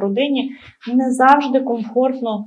родині не завжди комфортно,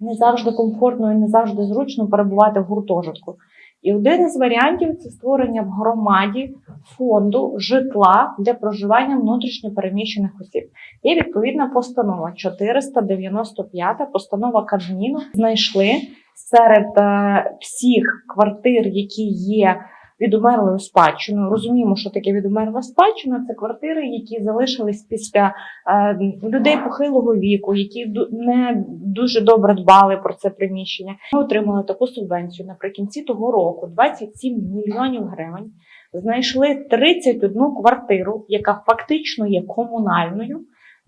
не завжди комфортно і не завжди зручно перебувати в гуртожитку. І один із варіантів це створення в громаді фонду житла для проживання внутрішньо переміщених осіб. Є відповідна постанова 495 постанова Кабміну. Знайшли серед е, всіх квартир, які є відумерлою спадщиною. Розуміємо, що таке відумерла спадщина. Це квартири, які залишились після е, людей похилого віку, які не дуже добре дбали про це приміщення. Ми отримали таку субвенцію наприкінці того року 27 мільйонів гривень. Знайшли 31 квартиру, яка фактично є комунальною.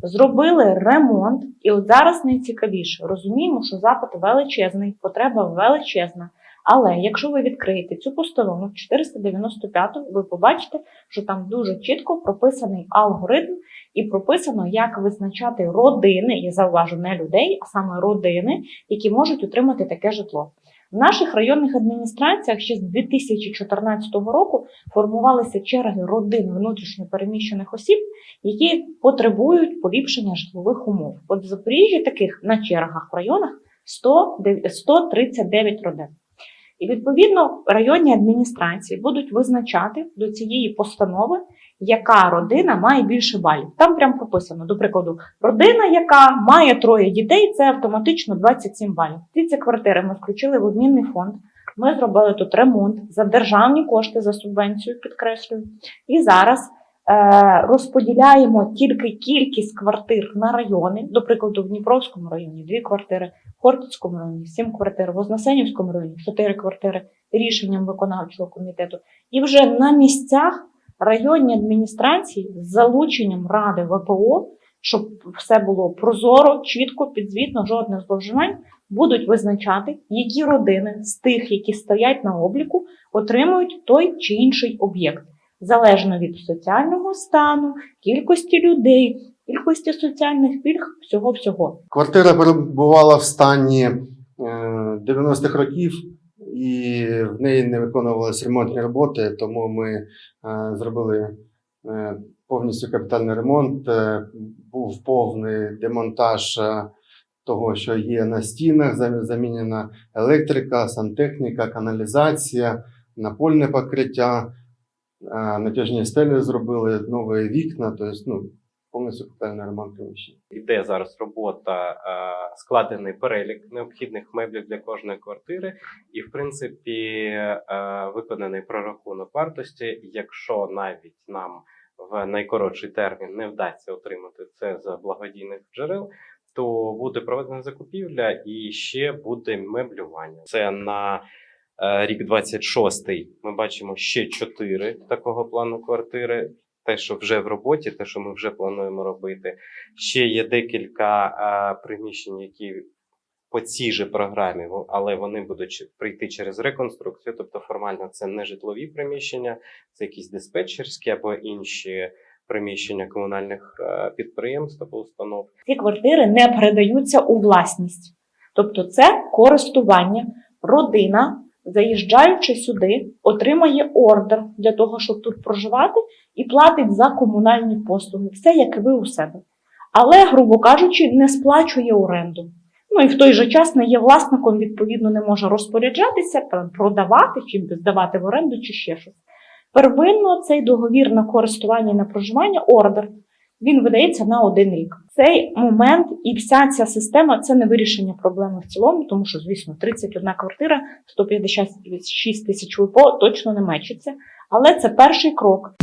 Зробили ремонт, і от зараз найцікавіше розуміємо, що запит величезний, потреба величезна. Але якщо ви відкриєте цю постанову 495, ви побачите, що там дуже чітко прописаний алгоритм і прописано, як визначати родини, я зауважу не людей, а саме родини, які можуть отримати таке житло. В наших районних адміністраціях ще з 2014 року формувалися черги родин внутрішньо переміщених осіб, які потребують поліпшення житлових умов. От в Запоріжжі таких на чергах в районах 100, 139 родин. І відповідно районні адміністрації будуть визначати до цієї постанови, яка родина має більше балів. Там прямо прописано, до прикладу, родина, яка має троє дітей, це автоматично 27 балів. Ці ці квартири ми включили в обмінний фонд. Ми зробили тут ремонт за державні кошти за субвенцію, підкреслюю. І зараз розподіляємо тільки кількість квартир на райони. До прикладу, в Дніпровському районі дві квартири, в Хортицькому районі сім квартир, в Вознесенівському районі чотири квартири рішенням виконавчого комітету. І вже на місцях районні адміністрації з залученням ради ВПО, щоб все було прозоро, чітко, підзвітно, жодних зловживань, будуть визначати, які родини з тих, які стоять на обліку, отримують той чи інший об'єкт, залежно від соціального стану, кількості людей, кількості соціальних пільг, всього всього. Квартира перебувала в стані е, 90-х років, і в неї не виконувалися ремонтні роботи, тому ми е, зробили е, повністю капітальний ремонт. Е, Був повний демонтаж е, того, що є на стінах, зам- замінена електрика, сантехніка, каналізація, напольне покриття, е, натяжні стелі зробили, нові вікна, тобто ну, повністю капітальний ремонт приміщення. Іде зараз робота, складений перелік необхідних меблів для кожної квартири, і, в принципі, виконаний прорахунок вартості. Якщо навіть нам в найкоротший термін не вдасться отримати це з благодійних джерел, то буде проведена закупівля і ще буде меблювання. Це на рік 26-й ми бачимо ще чотири такого плану квартири. Те, що вже в роботі, те, що ми вже плануємо робити. Ще є декілька е, приміщень, які по цій же програмі, але вони будуть прийти через реконструкцію. Тобто, формально це не житлові приміщення, це якісь диспетчерські або інші приміщення комунальних е, підприємств або установ. Ці квартири не передаються у власність. Тобто це користування. Родина, заїжджаючи сюди, отримає ордер для того, щоб тут проживати, і платить за комунальні послуги. Все як і ви у себе. Але, грубо кажучи, не сплачує оренду. Ну і в той же час не є власником, відповідно, не може розпоряджатися, продавати чи здавати в оренду, чи ще щось. Первинно цей договір на користування і на проживання ордер він видається на один рік. Цей момент і вся ця система це не вирішення проблеми в цілому, тому що, звісно, 31 квартира, 156 тисяч ВПО точно не мечиться. Але це перший крок.